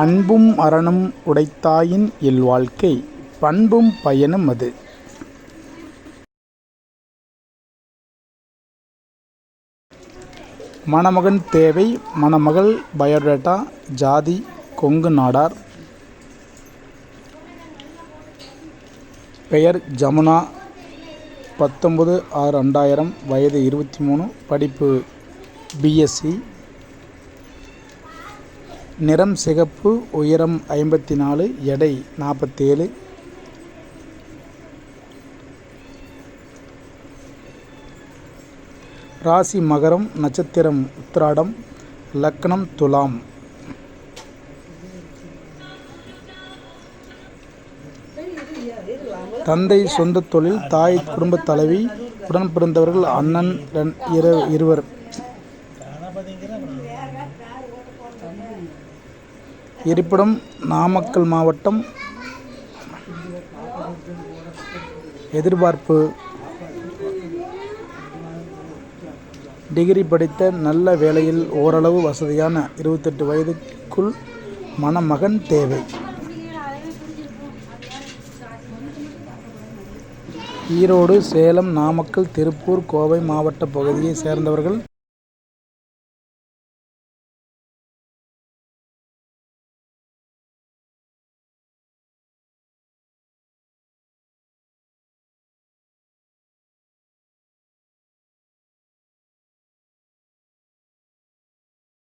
அன்பும் அறனும் உடைத்தாயின் இல்வாழ்க்கை பண்பும் பயனும் அது. மணமகன் தேவை மணமகள் பயோடேட்டா ஜாதி கொங்கு நாடார். பெயர் ஜமுனா பத்தொம்பது ஆறு ரெண்டாயிரம் வயது இருபத்தி மூணு படிப்பு பிஎஸ்சி நிறம் சிகப்பு உயரம் ஐம்பத்தி நாலு எடை நாற்பத்தேழு ராசி மகரம் நட்சத்திரம் உத்திராடம் லக்னம் துலாம். தந்தை சொந்த தொழில் தாய் குடும்ப தலைவி உடன் பிறந்தவர்கள் அண்ணன் இரு இருவர். இருப்பிடம் நாமக்கல் மாவட்டம் எதிர்பார்ப்பு டிகிரி படித்த நல்ல வேலையில் ஓரளவு வசதியான இருபத்தெட்டு வயதுக்குள் மணமகன் தேவை. ஈரோடு சேலம் நாமக்கல் திருப்பூர் கோவை மாவட்ட பகுதியை சேர்ந்தவர்கள்